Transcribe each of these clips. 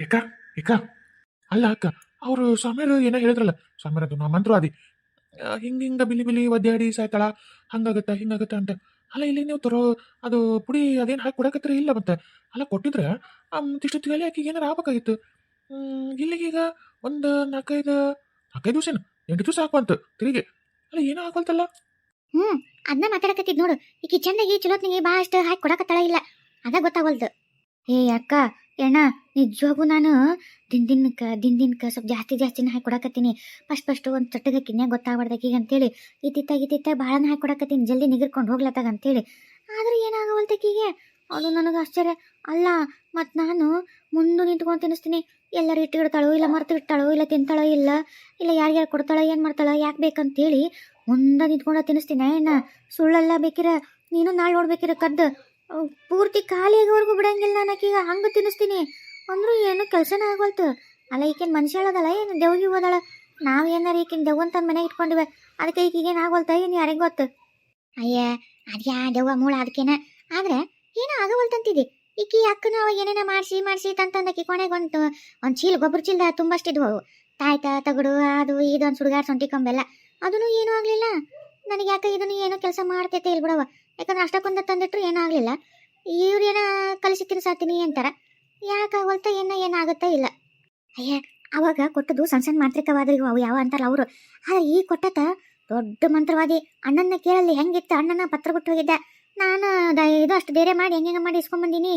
ಏಕ ಏಕ. ಅಲ್ಲ ಅಕ್ಕ, ಅವರು ಸ್ವಾಮಿಯರು ಏನೋ ಹೇಳಿದ್ರಲ್ಲ ಸಮೀರ್ ಅದು ನಾ ಮಂತ್ರವಾದಿ ಹಿಂಗೆ ಹಿಂಗೆ ಬಿಲಿ ಬಿಲಿ ಒದ್ದಾಡಿ ಸಾಯ್ತಾಳ, ಹಂಗಾಗತ್ತ, ಹಿಂಗಾಗತ್ತ ಅಂತ. ಅಲ್ಲ, ಇಲ್ಲಿ ನೀವು ತರೋ, ಅದು ಪುಡಿ ಅದೇನು ಹಾಕಿ ಕೊಡಕತ್ತರ ಇಲ್ಲ ಮತ್ತೆ? ಅಲ್ಲ, ಕೊಟ್ಟಿದ್ರೆ ಇಷ್ಟೊತ್ತಿಗೆ ಅಲ್ಲಿ ಆಕಿಗೆ ಏನಾರು ಆಗ್ಬೇಕಾಗಿತ್ತು? ಇಲ್ಲಿಗೀಗ ಒಂದು ನಾಲ್ಕೈದು ನಾಲ್ಕೈದು ದಿವಸ ಎಂಟು ದಿವಸ ಹಾಕುವಂತ, ತಿರುಗಿ. ಅಲ್ಲ, ಏನೂ ಹಾಕಲ್ತಲ್ಲ ಹ್ಞೂ ಅದನ್ನ ಮಾತಾಡಕತ್ತಿದ್ ನೋಡು. ಈಕಿ ಚಂದಾಗಿ, ಚಲೋತ್ನಿಗೆ ಭಾಳಷ್ಟು ಹಾಕಿ ಕೊಡಕತ್ತಾಳ ಇಲ್ಲ. ಅದ ಗೊತ್ತಾಗಲ್ದು. ಏ, ಅಕ್ಕ ಎಣ್ಣ ನಿಜವಾಗೂ ನಾನು ದಿನ ದಿನಕ್ಕೆ ದಿನ ದಿನಕ್ಕೆ ಸ್ವಲ್ಪ ಜಾಸ್ತಿ ಜಾಸ್ತಿನ ಹಾಕಿ ಕೊಡಕತ್ತೀನಿ. ಫಸ್ಟ್ ಫಸ್ಟ್ ಒಂದು ಚಟ್ಟಗೆ ಕಿನ್ಯಾಗ ಈಗ ಅಂತೇಳಿ. ಇತ್ತಿತ್ತಾಗ ಇತ್ತಿತ್ತಾಗ ಭಾಳನ ಹಾಕಿ ಕೊಡಕತ್ತೀನಿ. ಜಲ್ದಿ ನಿಗಿರ್ಕೊಂಡು ಹೋಗ್ಲತ್ತಾಗ ಅಂತೇಳಿ. ಆದ್ರೆ ಏನಾಗವಲ್ತಕ್ಕೀಗೆ ಅದು ನನಗೆ ಆಶ್ಚರ್ಯ. ಅಲ್ಲ ಮತ್ತು ನಾನು ಮುಂದೆ ನಿಂತ್ಕೊಂಡು ತಿನ್ನಿಸ್ತೀನಿ. ಎಲ್ಲರೂ ಇಟ್ಟಿಡ್ತಾಳೋ ಇಲ್ಲ ಮರ್ತು ಇಡ್ತಾಳೋ ಇಲ್ಲ ತಿಂತಾಳೋ ಇಲ್ಲ ಇಲ್ಲ ಯಾರ್ಯಾರು ಕೊಡ್ತಾಳೋ, ಏನು ಮಾಡ್ತಾಳೋ, ಯಾಕೆ ಬೇಕಂತೇಳಿ ಮುಂದೆ ನಿಂತ್ಕೊಂಡು ತಿನ್ನಿಸ್ತೀನಿ. ಅಣ್ಣ ಸುಳ್ಳೆಲ್ಲ ಬೇಕಿರ? ನೀನು ನಾಳೆ ನೋಡ್ಬೇಕಿರ ಕದ್ದು? ಪೂರ್ತಿ ಖಾಲಿ ಆಗೋವರೆಗೂ ಬಿಡಂಗಿಲ್ಲ ನಾನು ಆಕೀಗ. ಹಂಗೆ ತಿನ್ನಿಸ್ತೀನಿ. ಅಂದ್ರು ಏನು ಕೆಲಸನ ಆಗೋಲ್ತು ಅಲ್ಲ, ಈಕೆನ್ ಮನುಷ್ಯ ಹೇಳೋದಲ್ಲ, ಏನು ದೇವ್ಗಿ ಹೋದಾಳ? ನಾವು ಏನಾರ ಈಕಿನ ದೆವ್ವಂತ ಮನೆಗೆ ಇಟ್ಕೊಂಡಿವೆ. ಅದಕ್ಕೆ ಈಗೇನು ಆಗೋಲ್ತ ಏನು ಯಾರಿಗೆ ಗೊತ್ತು? ಅಯ್ಯ, ಅದ್ಯಾ ದೆವ್ವ ಮೂಳ ಅದಕ್ಕೇನ ಆದ್ರೆ, ಏನೋ ಆಗವಲ್ತಂತಿದೆ. ಈಕಿ ಅಕ್ಕನ ಅವ ಏನೇನ ಮಾಡಿಸಿ ಮಾಡಿಸಿ ತಂತಂದಕ್ಕೆ ಕೊನೆಗೆ ಒಂದು ಒಂದು ಚೀಲ ಗೊಬ್ಬರ ಚೀಲದ ತುಂಬಷ್ಟಿದ್ವು ಅವು. ತಾಯ್ತ, ತಗಡು, ಅದು ಇದೊಂದು ಸುಡುಗಾರ ಸೊಂಟಿ ಕಂಬೆಲ್ಲ. ಅದನ್ನು ಏನೂ ಆಗಲಿಲ್ಲ. ನನಗೆ ಯಾಕೆ ಇದನ್ನು ಏನೋ ಕೆಲಸ ಮಾಡ್ತೈತೆ ಇಲ್ಲಿ ಬಿಡವ ಯಾಕಂದ್ರೆ ಅಷ್ಟಕ್ಕೊಂದು ತಂದಿಟ್ರು ಏನೂ ಆಗಲಿಲ್ಲ ಇವ್ರು ಏನೋ ಕಲಿಸಿ ತಿನ್ಸಾತೀನಿ ಅಂತಾರ. ಯಾಕೆ ಹೊಲ್ತ ಏನ ಏನಾಗುತ್ತಾ ಇಲ್ಲ. ಅಯ್ಯ, ಅವಾಗ ಕೊಟ್ಟದ್ದು ಸಣ್ಣ ಸಣ್ಣ ಮಾಂತ್ರಿಕವಾದ್ರಿಗೂ ಅವು ಯಾವ ಅಂತಾರಲ್ಲ ಅವರು. ಆದ್ರೆ ಈ ಕೊಟ್ಟತ ದೊಡ್ಡ ಮಂತ್ರವಾದಿ ಅಣ್ಣನ ಕೇಳಲ್ಲಿ ಹೆಂಗಿತ್ತು ಅಣ್ಣನ ಪತ್ರ ಕೊಟ್ಟು ಹೋಗಿದ್ದ. ನಾನು ಇದು ಅಷ್ಟು ಬೇರೆ ಮಾಡಿ ಹೆಂಗೆ ಮಾಡಿ ಇಸ್ಕೊಂಬಂದೀನಿ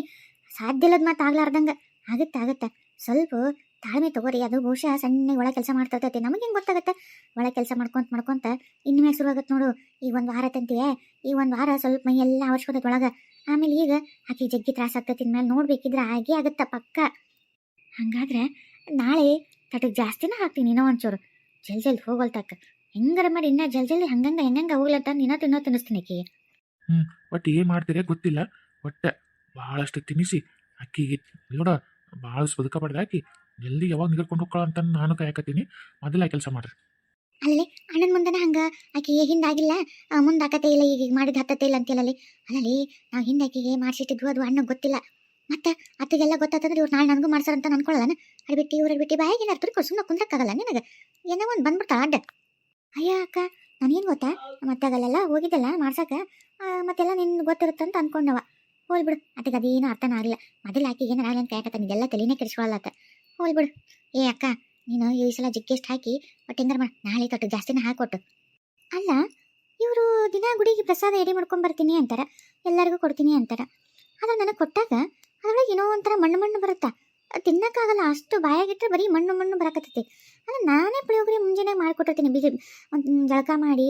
ಸಾಧ್ಯ ಇಲ್ಲದ ಮಾತು ಆಗ್ಲಾರ್ದಂಗೆ. ಆಗುತ್ತೆ ಆಗುತ್ತೆ. ಸ್ವಲ್ಪ ತಾಳ್ಮೆ ತಗೋರಿ, ಅದು ಬಹುಶಃ ಸಣ್ಣ ಒಳ ಕೆಲಸ ಮಾಡ್ತಿರ್ತೈತಿ ನಮಗೆ ಹೆಂಗೆ ಗೊತ್ತಾಗತ್ತೆ? ಒಳ ಕೆಲಸ ಮಾಡ್ಕೊಂತ ಮಾಡ್ಕೊಂತ ಇನ್ಮೇಲೆ ಶುರು ಆಗತ್ತೆ ನೋಡು, ಈ ಒಂದು ವಾರ ತಂತೀಯ, ಈ ಒಂದು ವಾರ ಸ್ವಲ್ಪ ಮೈ ಎಲ್ಲ ಅವಶ್ಯಕತೆ ಒಳಗೆ. ಆಮೇಲೆ ಈಗ ಆಕೆ ಜಗ್ಗಿ ತ್ರಾಸ ಆಗ್ತೈತಿ ಇನ್ಮೇಲೆ ನೋಡ್ಬೇಕಿದ್ರೆ ಹಾಗೆ ಆಗತ್ತೆ ಪಕ್ಕ. ಹಂಗಾದ್ರೆ ನಾಳೆ ತಟಕ್ ಜಾಸ್ತಿನ ಹಾಕ್ತೀನಿ ಇನ್ನೂ ಒಂಚೂರು. ಜಲ್ ಜಲ್ದಿ ಹೋಗೋಲ್ತಕ್ಕ ಹೆಂಗಾರ ಮಾಡಿ ಇನ್ನ ಜಲ್ ಜಲ್ದಿ ಹಂಗಂಗ ಹೆಂಗಂಗ ಹೋಗ್ಲತ್ತ ನಿನ್ನ ತಿನ್ನೋ ತಿನ್ನಿಸ್ತೀನಿ ಆಕಿಗೆ ಒಟ್ಟು ಏನು ಮಾಡ್ತೀರಿ ಗೊತ್ತಿಲ್ಲ. ಒಟ್ಟೆ ಭಾಳಷ್ಟು ತಿನ್ನಿಸಿ. ಅಕ್ಕಿಗೆ ನೋಡ ಭಾಳ ಬದುಕಬಾರ್ದು ಹಾಕಿ ಜಲ್ದಿ ಯಾವಾಗ ನಿಗರ್ಕೊಂಡು ಹೋಗ್ಕೊಳ್ಳೋ ಅಂತ ನಾನು ಕಾಯಕತ್ತೀನಿ. ಮೊದಲ ಕೆಲಸ ಮಾಡ್ರಿ. ಅಲ್ಲಿ ಅಣ್ಣನ ಮುಂದೆನ ಹಂಗ ಆಕೆ ಹಿಂದಾಗಿಲ್ಲ ಮುಂದೆ ಆಕತೆ ಇಲ್ಲ, ಈಗ ಮಾಡಿದ ಹತ್ತತೆ ಇಲ್ಲ ಅಂತೇಳಲ್ಲಿ ಅಲ್ಲಲ್ಲಿ, ನಾವು ಹಿಂದೆ ಆಕೆಗೆ ಮಾಡಿಸಿಟ್ಟಿದ್ವು, ಅದು ಅಣ್ಣ ಗೊತ್ತಿಲ್ಲ. ಮತ್ತೆ ಅತ್ತಿಗೆಲ್ಲ ಗೊತ್ತಾತಂದ್ರೆ ಇವ್ರು ನಾಳೆ ನನಗೂ ಮಾಡ್ಸಾರ ಅಂತ ಅನ್ಕೊಳ್ಳಲ್ಲ ಅಡ್ಬಿಟ್ಟು ಇವ್ರು ಬಿಟ್ಟು ಬಾಯಿಗೆ ಏನಾರು ತುರ್ಕೊಂಡು ಸುಮ್ಮನೆ ಕುಂದ್ರಕ್ಕಾಗಲ್ಲ ನಿನಗೆ? ಏನೋ ಒಂದು ಬಂದ್ಬಿಡ್ತಾಳ ಅಡ್ಡ. ಅಯ್ಯ ಅಕ್ಕ ನನಗೇನು ಗೊತ್ತಾ? ಮತ್ತಾಗಲ್ಲೆಲ್ಲ ಹೋಗಿದ್ದಲ್ಲ ಮಾಡ್ಸಕ್ಕೆ ಮತ್ತೆಲ್ಲ ಗೊತ್ತಿರುತ್ತೆ ಗೊತ್ತಿರುತ್ತಂತ ಅನ್ಕೊಂಡವ. ಹೋಗ್ಬಿಡು ಅದಕ್ಕೆ ಅದೇನು ಅರ್ಥನ ಆಗಲಿಲ್ಲ. ಮೊದಲು ಆಕೆಗೆ ಏನಾರ ಆಗಲಿ ಅಂತ ಕಾಯಕತ್ತ ಇದೆಲ್ಲ ತಲೆನೇ ಕೆಡಿಸ್ಕೊಳ್ಳತ್ತ ಹೋಲ್ ಬಿಡು. ಏ ಅಕ್ಕ, ನೀನು ಈ ಸಲ ಜಿಗ್ಗೆಸ್ಟ್ ಹಾಕಿ ಬಟ್ ಹೆಂಗಾರ ಮಾಡ ನಾಳೆ ತೊಟ್ಟು ಜಾಸ್ತಿನ ಹಾಕೊಟ್ಟು. ಅಲ್ಲ, ಇವರು ದಿನ ಗುಡಿಗೆ ಪ್ರಸಾದ ಎಡೆ ಮಾಡ್ಕೊಂಡು ಬರ್ತೀನಿ ಅಂತಾರ, ಎಲ್ಲರಿಗೂ ಕೊಡ್ತೀನಿ ಅಂತಾರ. ಆದ್ರೆ ನನಗೆ ಕೊಟ್ಟಾಗ ಅದ್ರೊಳಗೆ ಏನೋ ಒಂಥರ ಮಣ್ಣು ಮಣ್ಣು ಬರುತ್ತಾ? ತಿನ್ನಕ್ಕಾಗಲ್ಲ, ಅಷ್ಟು ಬಾಯಾಗಿಟ್ಟರೆ ಬರೀ ಮಣ್ಣು ಮಣ್ಣು ಬರಕತ್ತೈತಿ. ಅಂದ್ರೆ ನಾನೇ ಪುಳಿಯೋಗರೆ ಮುಂಜಾನೆ ಮಾಡಿಕೊಟ್ಟಿರ್ತೀನಿ ಒಂದು ಜಳಕ ಮಾಡಿ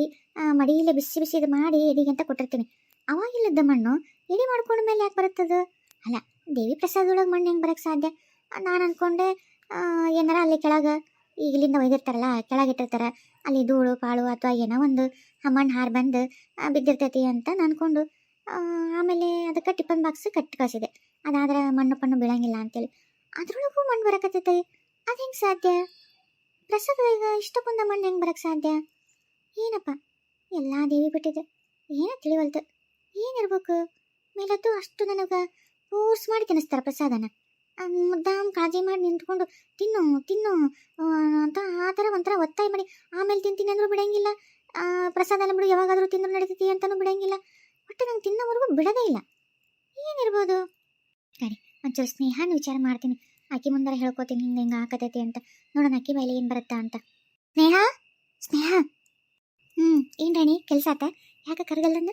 ಮಡಿಯಲ್ಲೇ ಬಿಸಿ ಬಿಸಿ ಇದು ಮಾಡಿ ಎಡಿಗೆ ಅಂತ ಕೊಟ್ಟಿರ್ತೀನಿ. ಅವಾಗಿಲ್ಲದ ಮಣ್ಣು ಎಡಿ ಮಾಡ್ಕೊಂಡ ಮೇಲೆ ಯಾಕೆ ಬರುತ್ತದ? ಅಲ್ಲ, ದೇವಿ ಪ್ರಸಾದೊಳಗೆ ಮಣ್ಣು ಹೆಂಗೆ ಬರಕ್ಕೆ ಸಾಧ್ಯ? ನಾನು ಅಂದ್ಕೊಂಡೆ ಏನಾರ ಅಲ್ಲಿ ಕೆಳಗೆ ಈಗಲಿಂದ ಒಯ್ದಿರ್ತಾರಲ್ಲ ಕೆಳಗಿಟ್ಟಿರ್ತಾರೆ ಅಲ್ಲಿ ಧೂಳು ಪಾಳು ಅಥವಾ ಏನೋ ಒಂದು ಮಣ್ಣು ಹಾರು ಬಂದು ಬಿದ್ದಿರ್ತೈತಿ ಅಂತ ನಾನು ಅನ್ಕೊಂಡು ಆಮೇಲೆ ಅದಕ್ಕೆ ಟಿಫನ್ ಬಾಕ್ಸ್ ಕಟ್ಟಿ ಕಳಿಸಿದೆ. ಅದಾದ್ರೆ ಮಣ್ಣು ಪಣ್ಣು ಬೀಳಂಗಿಲ್ಲ ಅಂತೇಳಿ. ಅದ್ರೊಳಗೂ ಮಣ್ಣು ಬರಕತ್ತೈತಿ. ಅದು ಹೆಂಗೆ ಸಾಧ್ಯ? ಪ್ರಸಾದ ಈಗ ಇಷ್ಟು ಬಂದ ಮಣ್ಣು ಹೆಂಗೆ ಬರಕ್ಕೆ ಸಾಧ್ಯ? ಏನಪ್ಪ? ಎಲ್ಲ ದೇವಿ ಬಿಟ್ಟಿದೆ. ಏನೋ ತಿಳಿವಲ್ತು? ಏನಿರ್ಬೇಕು? ಮೇಲತ್ತು ಅಷ್ಟು ನನಗೆ ಫೋರ್ಸ್ ಮಾಡಿ ತಿನ್ನಿಸ್ತಾರೆ ಪ್ರಸಾದನ. ಮುದ್ದಾಮ್ ಕಾಳಜಿ ಮಾಡಿ ನಿಂತ್ಕೊಂಡು ತಿನ್ನು ತಿನ್ನು. ಅಂತ ಆ ಥರ ಒಂಥರ ಒತ್ತಾಯ ಮಾಡಿ. ಆಮೇಲೆ ತಿಂತೀನಿ ಅಂದ್ರೂ ಬಿಡಂಗಿಲ್ಲ. ಪ್ರಸಾದ ಎಲ್ಲ ಬಿಡು, ಯಾವಾಗಾದರೂ ತಿಂದ್ರು ನಡೀತೈತಿ ಅಂತಲೂ ಬಿಡಂಗಿಲ್ಲ. ಒಟ್ಟು ನಂಗೆ ತಿನ್ನೋವರೆಗೂ ಬಿಡೋದೇ ಇಲ್ಲ. ಏನಿರ್ಬೋದು? ಸರಿ, ಒಂಚೂರು ಸ್ನೇಹನ ವಿಚಾರ ಮಾಡ್ತೀನಿ. ಅಕ್ಕಿ ಮುಂದೆ ಹೇಳ್ಕೊತೀನಿ ಹಿಂಗೆ ಹಿಂಗೆ ಹಾಕತೈತಿ ಅಂತ. ನೋಡೋಣ ಅಕ್ಕಿ ಮೇಲೆ ಏನು ಬರುತ್ತಾ ಅಂತ. ಸ್ನೇಹ? ಸ್ನೇಹ? ಹ್ಞೂ ಏನು ರಾಣಿ, ಕೆಲಸ ಆತ? ಯಾಕೆ ಕರಗಲ್ಲಂದ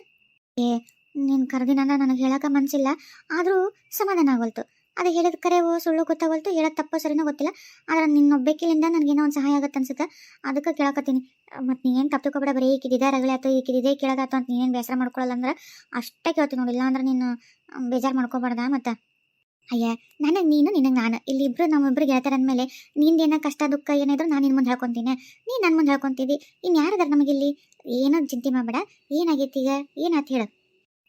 ಏ, ನೀನು ಕರೆದಿನ ನನಗೆ ಹೇಳೋಕೆ ಮನಸ್ಸಿಲ್ಲ ಆದರೂ ಸಮಾಧಾನ ಆಗೋಲ್ತು. ಅದು ಹೇಳಿದ ಓ ಸುಳ್ಳು ಗೊತ್ತಾಗಲ್ತು ಹೇಳೋದು ತಪ್ಪೋ ಸರಿನೋ ಗೊತ್ತಿಲ್ಲ. ಆದ್ರೆ ನಿನ್ನೊbbekillಿಂದ ನನಗೆ ಏನೋ ಒಂದು ಸಹಾಯ ಆಗತ್ತೆ ಅನ್ಸುತ್ತೆ. ಅದಕ್ಕೆ ಕೇಳಕತ್ತೀನಿ. ಮತ್ತು ನೀನೇನು ತಪ್ಪು ತಗೋಬೇಡ ಬರೀ ಈಕಿದ್ದಿದೆ ರಗಳೆ ಆಯ್ತು ಈಕಿದಿದೆ ಕೇಳೋದಾತು ಅಂತ ನೀನೇನು ಬೇಸರ ಮಾಡ್ಕೊಳ್ಳಲ್ಲ ಅಂದ್ರೆ ಅಷ್ಟೇ ಕೇಳ್ತೀನಿ ನೋಡಿಲ್ಲ ಅಂದ್ರೆ ನೀನು ಬೇಜಾರು ಮಾಡ್ಕೋಬಾರ್ದ ಮತ್ತು. ಅಯ್ಯ ನನಗೆ ನೀನು, ನಿನಗೆ ನಾನು. ಇಲ್ಲಿ ಇಬ್ಬರು ನಮ್ಮಿಬ್ಬರು ಗೆಳತರ ಅಂದಮೇಲೆ ನಿಂದೇನೋ ಕಷ್ಟ, ದುಃಖ ಏನಿದ್ರು ನಾನು ನಿನ್ನ ಮುಂದೆ ಹೇಳ್ಕೊತೀನಿ. ನೀನು ನನ್ನ ಮುಂದೆ ಹೇಳ್ಕೊತಿದ್ದಿ ಇನ್ನು ಯಾರದಾರ ನಮಗಿಲ್ಲಿ? ಏನೋ ಚಿಂತೆ ಮಾಡಬೇಡ. ಏನಾಗೈತಿ ಈಗ? ಏನಾಯ್ತು ಹೇಳು.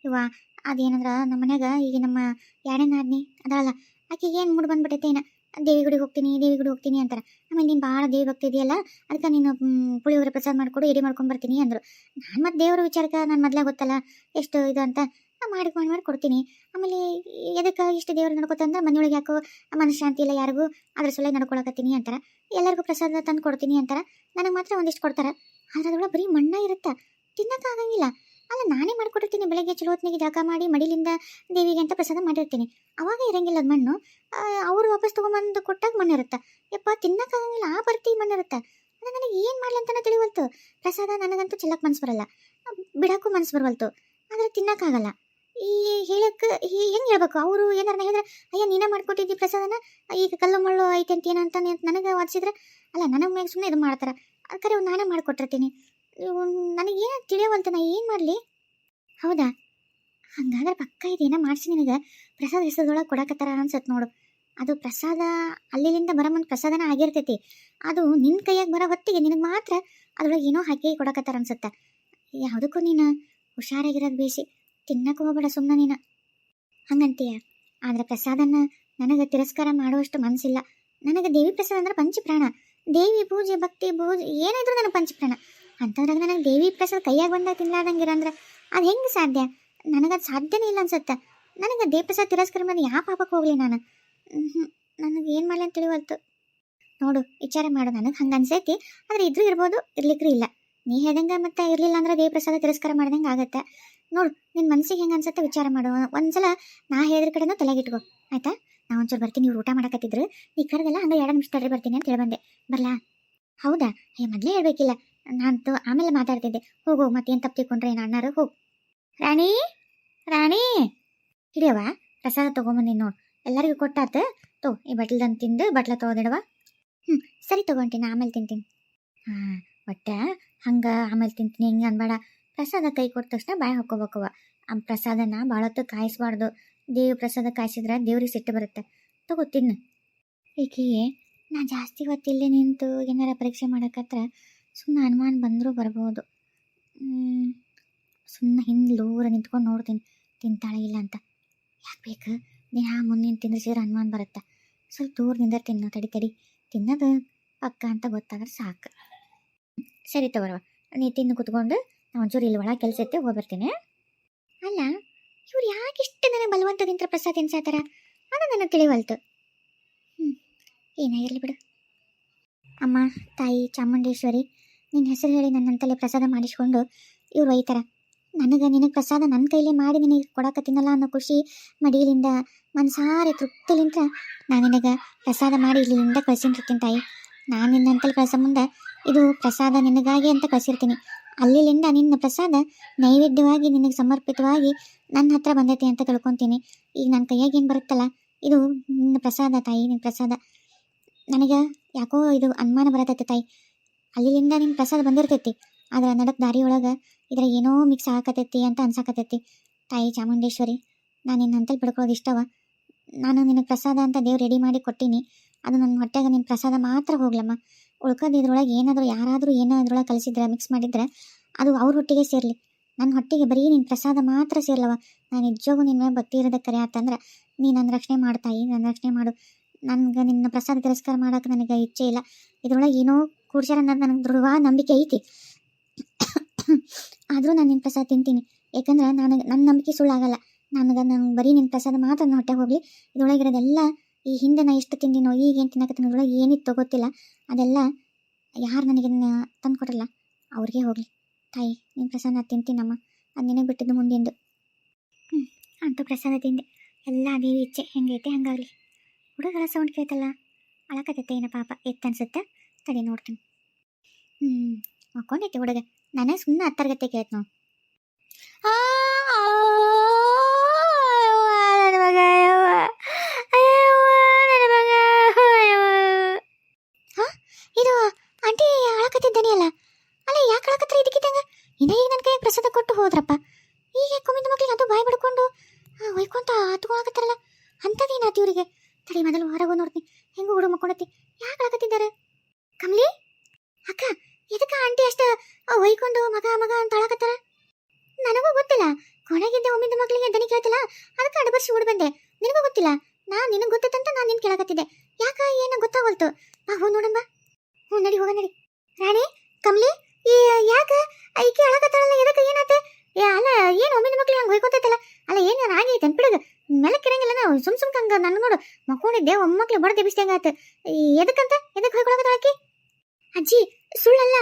ಇವ ಅದೇನಂದ್ರೆ ನಮ್ಮ ಮನ್ಯಾಗ ಈಗ ನಮ್ಮ ಎರಡನೇ ನಾದ್ನಿ ಅದಲ್ಲ ಆಕೆಗೆ ಏನು ಮೂಡ್ ಬಂದ್ಬಿಟ್ಟೈತೆ ಏನ? ದೇವಿ ಗುಡಿಗೆ ಹೋಗ್ತೀನಿ, ದೇವಿ ಗುಡಿಗೆ ಹೋಗ್ತೀನಿ ಅಂತಾರೆ. ಆಮೇಲೆ ನೀನು ಭಾಳ ದೇವಿ ಭಕ್ತಿ ಇದೆಯಲ್ಲ ಅದಕ್ಕೆ ನೀನು ಪುಳಿಯೋಗ್ರೆ ಪ್ರಸಾದ ಮಾಡಿಕೊಡು, ಎಡಿ ಮಾಡ್ಕೊಂಡು ಬರ್ತೀನಿ ಅಂದರು. ನಾನು ಮತ್ತೆ ದೇವ್ರ ವಿಚಾರಕ್ಕೆ ನಾನು ಮೊದಲೇ ಗೊತ್ತಲ್ಲ, ಎಷ್ಟು ಇದು ಅಂತ ಮಾಡಿ ಮಾಡಿ ಕೊಡ್ತೀನಿ. ಆಮೇಲೆ ಎದಕ್ಕೆ ಇಷ್ಟು ದೇವ್ರು ನಡ್ಕೊತಂದ್ರೆ ಮನೆಯೊಳಗೆ ಯಾಕೋ ಮನಃಶಾಂತಿ ಇಲ್ಲ ಯಾರಿಗೂ, ಅದ್ರ ಸಲುವಾಗಿ ನಡ್ಕೊಳಕತ್ತೀನಿ ಅಂತಾರೆ. ಎಲ್ಲರಿಗೂ ಪ್ರಸಾದ ತಂದು ಕೊಡ್ತೀನಿ ಅಂತಾರೆ, ನನಗೆ ಮಾತ್ರ ಒಂದಿಷ್ಟು ಕೊಡ್ತಾರೆ. ಆದ್ರೆ ಅದ್ರೊಳಗೆ ಬರೀ ಮಣ್ಣ ಇರುತ್ತೆ? ತಿನ್ನಕ್ಕಾಗಂಗಿಲ್ಲ ಅಲ್ಲ, ನಾನೇ ಮಾಡ್ಕೊಟ್ಟಿರ್ತೀನಿ. ಬೆಳಗ್ಗೆ ಚಲೋ ಹೊತ್ನಾಗೆ ಜಳಕ ಮಾಡಿ ಮಡಿಲಿಂದ ದೇವಿಗೆ ಅಂತ ಪ್ರಸಾದ ಮಾಡಿರ್ತೀನಿ. ಅವಾಗ ಇರಂಗಿಲ್ಲ ಅದು ಮಣ್ಣು. ಅವರು ವಾಪಸ್ ತೊಗೊಂಬಂದು ಕೊಟ್ಟಾಗ ಮಣ್ಣು ಇರುತ್ತೆ ಯಪ್ಪ ತಿನ್ನಕ್ಕಾಗಂಗಿಲ್ಲ ಆ ಬರ್ತಿ ಮಣ್ಣು ಇರುತ್ತೆ ಅದು ನನಗೆ ಏನು ಮಾಡಲಿ ಅಂತಲೇ ತಿಳಿವಲ್ತು. ಪ್ರಸಾದ ನನಗಂತೂ ಚೆಲ್ಲಕ್ಕೆ ಮನ್ಸು ಬರಲ್ಲ. ಬಿಡೋಕ್ಕೂ ಮನ್ಸು ಬರವಲ್ತು. ಆದರೆ ತಿನ್ನಕ್ಕಾಗಲ್ಲ ಈ ಹೇಳಕ್ಕೆ ಹೆಂಗೆ ಹೇಳ್ಬೇಕು? ಅವರು ಏನಾರ ಹೇಳಿದ್ರೆ, ಅಯ್ಯ, ನೀನೇ ಮಾಡ್ಕೊಟ್ಟಿದ್ದಿ ಪ್ರಸಾದನ? ಈಗ ಕಲ್ಲು ಮಳ್ಳು ಐತೆ ಅಂತ ಏನಂತ ನನಗೆ ವಾದಿಸಿದ್ರೆ, ಅಲ್ಲ, ನನಗೆ ಸುಮ್ಮನೆ ಇದು ಮಾಡ್ತಾರೆ. ಅದಕ್ಕೆ ನಾನೇ ಮಾಡ್ಕೊಟ್ಟಿರ್ತೀನಿ. ನನಗೇನು ತಿಳಿಯವಂತ, ನಾ ಏನು ಮಾಡಲಿ? ಹೌದಾ? ಹಂಗಾದ್ರೆ ಪಕ್ಕ ಇದೇನೋ ಮಾಡಿಸಿ ನಿನಗೆ. ಪ್ರಸಾದ ಹೆಸರದೊಳಗೆ ಕೊಡಕತ್ತಾರ ಅನ್ಸತ್ ನೋಡು. ಅದು ಪ್ರಸಾದ ಅಲ್ಲಿಂದ ಬರೋ ಮುಂದೆ ಪ್ರಸಾದನ ಆಗಿರ್ತೈತಿ. ಅದು ನಿನ್ನ ಕೈಯಾಗ ಬರೋ ಹೊತ್ತಿಗೆ ನಿನಗೆ ಮಾತ್ರ ಅದ್ರೊಳಗೆ ಏನೋ ಹಾಕಿ ಕೊಡಕತ್ತಾರ ಅನ್ಸುತ್ತೆ. ಯಾವುದಕ್ಕೂ ನೀನು ಹುಷಾರಾಗಿರೋದು ಬೇಸಿ ತಿನ್ನಕ್ಕೆ ಹೋಗ್ಬೇಡ ಸುಮ್ಮನೆ ನೀನು. ಹಂಗಂತೀಯ? ಆದರೆ ಪ್ರಸಾದನ ನನಗೆ ತಿರಸ್ಕಾರ ಮಾಡುವಷ್ಟು ಮನಸ್ಸಿಲ್ಲ ನನಗೆ ದೇವಿ ಪ್ರಸಾದ ಅಂದ್ರೆ ಪಂಚಪ್ರಾಣ. ದೇವಿ ಪೂಜೆ, ಭಕ್ತಿ ಪೂಜೆ ಏನಿದ್ರು ನನಗೆ ಪಂಚಪ್ರಾಣ. ಅಂಥದ್ರಾಗ ನನಗೆ ದೇವಿ ಪ್ರಸಾದ ಕೈಯಾಗ ಬಂದಾಗ ತಿನ್ಲಾರ್ದಂಗೆ ಅಂದ್ರೆ ಅದು ಹೆಂಗೆ ಸಾಧ್ಯ? ನನಗದು ಸಾಧ್ಯನೇ ಇಲ್ಲ ಅನ್ಸುತ್ತೆ. ನನಗೆ ದೇವಿ ಪ್ರಸಾದ್ ತಿರಸ್ಕಾರ ಮಾಡಿ ಯಾವ ಪಾಪಕ್ಕೆ ಹೋಗಲಿ ನಾನು. ನನಗೆ ಏನು ಮಾಡಲಿ ಅಂತ ತಿಳಿವಲ್ತು. ನೋಡು, ವಿಚಾರ ಮಾಡು, ನನಗೆ ಹಂಗೆ ಅನ್ಸೈತಿ, ಆದರೆ ಇದ್ರೂ ಇರ್ಬೋದು ಇರ್ಲಿಕ್ಕೂ ಇಲ್ಲ. ನೀ ಹೇಳ್ದಂಗೆ ಮತ್ತೆ ಇರಲಿಲ್ಲ ಅಂದ್ರೆ ದೇವಿ ಪ್ರಸಾದ ತಿರಸ್ಕಾರ ಮಾಡ್ದಂಗೆ ಆಗತ್ತೆ. ನೋಡು ನಿನ್ನ ಮನಸ್ಸಿಗೆ ಹೆಂಗೆ ಅನ್ಸುತ್ತೆ ವಿಚಾರ ಮಾಡು. ಒಂದ್ಸಲ ನಾ ಹೇಳಿದ್ರ ಕಡೆನೂ ತಲೆಗಿಟ್ಕೋ. ಆಯ್ತಾ? ನಾ ಒಂಚೂರು ಬರ್ತೀನಿ ನೀವು ಊಟ ಮಾಡಕತ್ತಿದ್ರು. ನೀ ಕರೆದಲ್ಲ ಹಂಗೆ ಎರಡು ನಿಮಿಷ ತಡ್ರಿ ಬರ್ತೀನಿ ಅಂತ ಹೇಳಿ ಬಂದೆ ಬರ್ಲಾ? ಹೌದಾ? ಏ, ಮೊದಲೇ ಹೇಳ್ಬೇಕಿಲ್ಲ. ನಾನಂತೂ ಆಮೇಲೆ ಮಾತಾಡ್ತಿದ್ದೆ. ಹೋಗು, ಮತ್ತೇನು ತಪ್ಪು ತಿಳ್ಕೊಂಡ್ರೆ ಏನು ಅಣ್ಣಾರು? ಹೋಗು. ರಾಣಿ ರಾಣಿ! ಹಿಡಿಯವ ಪ್ರಸಾದ ತೊಗೊಂಬಂದಿನಿ ನೋಡು. ಎಲ್ಲರಿಗೂ ಕೊಟ್ಟಾತ. ತೋ, ಈ ಬಟ್ಲದಂದು ತಿಂದು ಬಟ್ಲ ತೊಗೊಂಡಿಡವ ಹ್ಞೂ ಸರಿ ತೊಗೊಂತೀನಿ ಆಮೇಲೆ ತಿಂತೀನಿ. ಹಾಂ ಒಟ್ಟ ಹಂಗೆ ಆಮೇಲೆ ತಿಂತೀನಿ. ಹಿಂಗೆ ಅನ್ಬೇಡ. ಪ್ರಸಾದ ಕೈ ಕೊಟ್ಟ ತಕ್ಷಣ ಬಾಯಿ ಹಾಕೋಬೇಕವ ಆ ಪ್ರಸಾದನ ಭಾಳ ಹೊತ್ತು ಕಾಯಿಸ್ಬಾರ್ದು. ದೇವ್ರ ಪ್ರಸಾದ ಕಾಯಿಸಿದ್ರೆ ದೇವ್ರಿಗೆ ಸಿಟ್ಟು ಬರುತ್ತೆ. ತಗೋ, ತಿನ್ನು. ಏಕೆಯೇ ನಾ ಜಾಸ್ತಿ ಹೊತ್ತಿಲ್ಲೇ ನಿಂತು ಏನಾರ ಪರೀಕ್ಷೆ ಮಾಡೋಕತ್ರ ಸುಮ್ಮನೆ ಅನುಮಾನ ಬಂದರೂ ಬರ್ಬೋದು. ಸುಮ್ಮನೆ ಹಿಂದೆ ದೂರ ನಿಂತ್ಕೊಂಡು ನೋಡ್ತೀನಿ, ತಿಂತಾಳೆ ಇಲ್ಲ ಅಂತ. ಯಾಕೆ ಬೇಕು? ದಿನ ಮುಂದಿನ ತಿಂದಿಸಿದ್ರೆ ಅನುಮಾನ ಬರುತ್ತೆ? ಸ್ವಲ್ಪ ದೂರ ದೂರದಿಂದ ತಿನ್ನೋ, ತಡಿ ತಡಿ. ತಿನ್ನೋದು ಅಕ್ಕ ಅಂತ ಗೊತ್ತಾದ್ರೆ ಸಾಕು. ಸರಿ ತಗೋರವ ನೀ ತಿಂದು ಕುತ್ಕೊಂಡು ನಾ ಒಂಚೂರು ಇಲ್ಲಿ ಒಳಗೆ ಕೆಲಸ ಇತ್ತು, ಹೋಗ್ಬರ್ತೀನಿ ಅಲ್ಲ, ಇವ್ರು ಯಾಕೆ ಇಷ್ಟು ನನಗೆ ಬಲವಂತದಿಂದ ಪ್ರಸಾದ ತಿನ್ಸಾತಾರ ಅದು ನನಗೆ ತಿಳಿವಲ್ತು ಹ್ಞೂ ಏನಾಗಿರಲಿ ಬಿಡು. ಅಮ್ಮ, ತಾಯಿ ಚಾಮುಂಡೇಶ್ವರಿ ನಿನ್ನ ಹೆಸರು ಹೇಳಿ ನನ್ನಂತಲೇ ಪ್ರಸಾದ ಮಾಡಿಸ್ಕೊಂಡು ಇವ್ರು ಒಯ್ತಾರ. ನನಗೆ ನಿನಗೆ ಪ್ರಸಾದ ನನ್ನ ಕೈಲೇ ಮಾಡಿ ನಿನಗೆ ಕೊಡಕತ್ತೀನಲ್ಲ ಅನ್ನೋ ಖುಷಿ ಮಡಿಲಿಂದ ಮನಸಾರೆ ತೃಪ್ತಿಲಿಂತ ನಾನು ನಿನಗೆ ಪ್ರಸಾದ ಮಾಡಿ ಇಲ್ಲಿಂದ ಕಳ್ಸಿರ್ತೀನಿ ತಾಯಿ. ನಾನು ನಿನ್ನಂತಲ್ಲಿ ಕಳ್ಸೋ ಮುಂದೆ ಇದು ಪ್ರಸಾದ ನಿನಗಾಗಿ ಅಂತ ಕಳ್ಸಿರ್ತೀನಿ. ಅಲ್ಲಿಂದ ನಿನ್ನ ಪ್ರಸಾದ ನೈವೇದ್ಯವಾಗಿ ನಿನಗೆ ಸಮರ್ಪಿತವಾಗಿ ನನ್ನ ಹತ್ರ ಬಂದೈತಿ ಅಂತ ತಿಳ್ಕೊತೀನಿ. ಈಗ ನನ್ನ ಕೈಯಾಗ ಏನು ಬರುತ್ತಲ್ಲ, ಇದು ನಿನ್ನ ಪ್ರಸಾದ ತಾಯಿ, ನಿನ್ನ ಪ್ರಸಾದ. ನನಗೆ ಯಾಕೋ ಇದು ಅನುಮಾನ ಬರತೈತೆ ತಾಯಿ. ಅಲ್ಲಿಂದ ನಿನ್ನ ಪ್ರಸಾದ ಬಂದಿರ್ತೈತಿ. ಆದ್ರೆ ನಡಕ್ ದಾರಿ ಒಳಗೆ ಇದ್ರ ಏನೋ ಮಿಕ್ಸ್ ಆಗಕತ್ತೈತಿ ಅಂತ ಅನ್ಸಾಕತ್ತೈತಿ. ತಾಯಿ ಚಾಮುಂಡೇಶ್ವರಿ, ನಾನು ನಿನ್ನ ಹಂತಲ್ಲಿ ಪಡ್ಕೊಳ್ಳೋದು ಇಷ್ಟವ. ನಾನು ನಿನಗೆ ಪ್ರಸಾದ ಅಂತ ದೇವ್ರು ರೆಡಿ ಮಾಡಿ ಕೊಟ್ಟಿನಿ. ಅದು ನನ್ನ ಹೊಟ್ಟೆಗೆ ನಿನ್ನ ಪ್ರಸಾದ ಮಾತ್ರ ಹೋಗ್ಲಮ್ಮ. ಉಳ್ಕೋದು ಇದ್ರೊಳಗೆ ಏನಾದರೂ ಯಾರಾದರೂ ಏನೋ ಇದ್ರೊಳಗೆ ಕಲಿಸಿದ್ರೆ ಮಿಕ್ಸ್ ಮಾಡಿದ್ರೆ ಅದು ಅವ್ರ ಹೊಟ್ಟೆಗೆ ಸೇರಲಿ. ನನ್ನ ಹೊಟ್ಟೆಗೆ ಬರೀ ನಿನ್ನ ಪ್ರಸಾದ ಮಾತ್ರ ಸೇರ್ಲವ. ನಾನು ನಿಜವಾಗೂ ನಿನ್ನ ಭಕ್ತಿ ಇರೋದಕ್ಕೆ ಕರೆ ಆತಂದ್ರೆ ನೀ ನನ್ನ ರಕ್ಷಣೆ ಮಾಡ್ತಾಯಿ ನನ್ನ ರಕ್ಷಣೆ ಮಾಡು. ನನಗೆ ನಿನ್ನ ಪ್ರಸಾದ ತಿರಸ್ಕಾರ ಮಾಡೋಕೆ ನನಗೆ ಇಚ್ಛೆ ಇಲ್ಲ. ಇದ್ರೊಳಗೆ ಏನೋ ಕೂಡ್ಸ್ಯಾರ ಅನ್ನೋದು ನನಗೆ ದೃಢ ನಂಬಿಕೆ ಐತಿ. ಆದರೂ ನಾನು ನಿನ್ನ ಪ್ರಸಾದ ತಿಂತೀನಿ. ಯಾಕಂದ್ರೆ ನನಗೆ ನನ್ನ ನಂಬಿಕೆ ಸುಳ್ಳಾಗಲ್ಲ. ನನಗೆ ನಂಗೆ ಬರೀ ನಿನ್ನ ಪ್ರಸಾದ ಮಾತ್ರ ನನ್ನ ಹೊಟ್ಟೆ ಹೋಗಲಿ. ಇದ್ರೊಳಗಿರೋದೆಲ್ಲ ಈ ಹಿಂದೆ ನಾ ಎಷ್ಟು ತಿಂದಿನೋ ಈಗೇನು ತಿನ್ನಕತ್ತಿನೊಳಗೆ ಏನಿತ್ತು ಗೊತ್ತಿಲ್ಲ ಅದೆಲ್ಲ ಯಾರು ನನಗೆ ತಂದು ಕೊಡಲ್ಲ ಅವ್ರಿಗೆ ಹೋಗಲಿ. ತಾಯಿ ನಿನ್ನ ಪ್ರಸಾದ ನಾ ತಿಂತೀನಮ್ಮ. ಅದು ನಿನಗೆ ಬಿಟ್ಟಿದ್ದು ಮುಂದಿಂದು. ಹ್ಞೂ ಅಂತೂ ಪ್ರಸಾದ ತಿಂದೆ. ಎಲ್ಲ ಅದೇ ಇಚ್ಛೆ. ಹೆಂಗೈತೆ, ಹಂಗಾಗಲಿ. ಹುಡುಗರ ಸೌಂಡ್ ಕೇಳ್ತಲ್ಲ. ಅಳಕತ್ತೈತೆ ಏನೋ ಪಾಪ. ಎತ್ತು ಅನ್ಸುತ್ತೆ? ತಡಿ ನೋಡ್ತೀನಿ. ಹ್ಞೂ ಹಾಕೊಂಡೈತೆ ಹುಡುಗ. ನಾನೇ ಸುಮ್ಮನೆ ಹತ್ತರ್ಗತ್ತೆ ಕೇಳ್ತು ನಾವು ಇದು ಆಂಟಿ ಅಳಕತ್ತಿದ್ದಾನೆ ಅಲ್ಲ ಅಲ್ಲ ಯಾಕೆ ಅಳಕತ್ರ ಇದಕ್ಕಿದ್ದಂಗ ಇನ್ನ ಈಗ ನನ್ನ ಕೈಯಾಗ ಪ್ರಸಾದ ಕೊಟ್ಟು ಹೋದ್ರಪ್ಪ ಈಗ ಕುಮಿದ ಮಕ್ಳಿಗೆ ಅದು ಬಾಯಿ ಬಿಡ್ಕೊಂಡು ಒಯ್ಕೊಂತ ಹತ್ಕೊಳಕತ್ತಾರಲ್ಲ ಅಂಥದ್ದೇನಾಯ್ತು ಇವರಿಗೆ ತಡಿ ಮೊದಲು ಹೊರಗೆ ನೋಡ್ತೀನಿ ಹೆಂಗೂ ಹುಡುಗ ಮಕ್ಕೊಂಡತಿ ಯಾಕೆ ಅಳಕತ್ತಿದ್ದಾರೆ ಕಮಲಿ ಅಕ್ಕ ಎದಕ್ಕ ಆಂಟಿ ಅಷ್ಟ ಒಯ್ಕೊಂಡು ಮಗ ಮಗ ಅಂತ ಅಳಕತ್ತಾರ? ನನಗೂ ಗೊತ್ತಿಲ್ಲ. ಕೊನೆಗಿದ್ದ ಒಮ್ಮಿಂದ ಮಕ್ಕಳಿಗೆ ದನಿ ಕೇಳ್ತಿಲ್ಲ. ಅದಕ್ಕೆ ಅಡಬರ್ಸಿ ಓಡ್ ಬಂದೆ. ನಿನಗೂ ಗೊತ್ತಿಲ್ಲ. ನಾ ನಿನಗೆ ಗೊತ್ತಂತ ನಾನು ನಿನ್ ಕೇಳಕತ್ತಿದ್ದೆ. ಯಾಕ ಏನು ಗೊತ್ತಾಗೋಲ್ತು? ಬಾ, ಹೋ ನೋಡನ್ ಬಾ. ಹ್ಞೂ ನಡಿ, ಹೋಗ, ನಡಿ. ರಾಣಿ, ಕಮಲಿ, ಈ, ಯಾಕ? ಐಕೆ ಅಳಕತ್ತಾಳಲ್ಲ, ಎದಕ್ಕೆ ಏನಾತೆ? ಅಲ್ಲ, ಏನು ಒಮ್ಮಿನ ಮಕ್ಳು ಹಂಗೆ ಹೊಯ್ಕೋತೈತಲ್ಲ? ಅಲ್ಲ, ಏನು ಆಗೈತೆ ಅನ್ಪಿಡಗ ಮೆಲಕ್ಕಿರಂಗಿಲ್ಲ ನಾವು. ಸುಮ್ ಸುಮ್ ಹಂಗ ನನ್ ನೋಡು. ಮಕ್ಕೊಂಡಿದ್ದೆ ಒಮ್ಮಕ್ಳು ಬಡದೆ ಬಿಸ್ದಂಗಾತ ಎದಕ್ಕಂತ? ಎದಕ್ಕೆ ಹೊಯ್ಕೊಳಕತ್ತಾಳ ಆಕಿ? ಅಜ್ಜಿ ಸುಳ್ಳಲ್ಲ.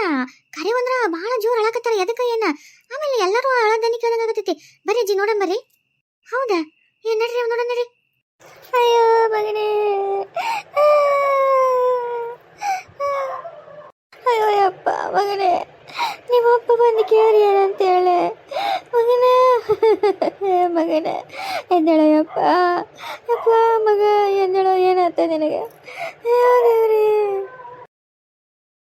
ಕರೆ ಒಂದ್ರ ಬಹಳ ಜೋರ್ ಅಳಕತ್ತಾರ ಎದಕ್ಕ ಏನ? ಆಮೇಲೆ ಎಲ್ಲರೂ ಅಳದನಿ ಕೇಳಂಗಾಗತೈತಿ ಬರ್ರಿ ಅಜ್ಜಿ ನೋಡಂ ಬರ್ರಿ. ಹೌದಾ? ಏನ್ ನಡ್ರಿ ನೋಡೋಣ ನಡ್ರಿ. ಅಯ್ಯೋ, ಮಗನೇ. ಅಯ್ಯೋ ಅಪ್ಪ, ಮಗನೇ. ನಿಮ್ಮಪ್ಪ ಬಂದು ಕೇಳಿ ಏನಂತ ಹೇಳಿ. ಮಗನೇ. ಮಗನೇ. ಎದ್ದೇಳಯ್ಯಪ್ಪ. ಅಪ್ಪ, ಮಗ, ಎದ್ದೇಳ ಏನಾತ ನಿನಗೆ? ದೇವ್ರೇ.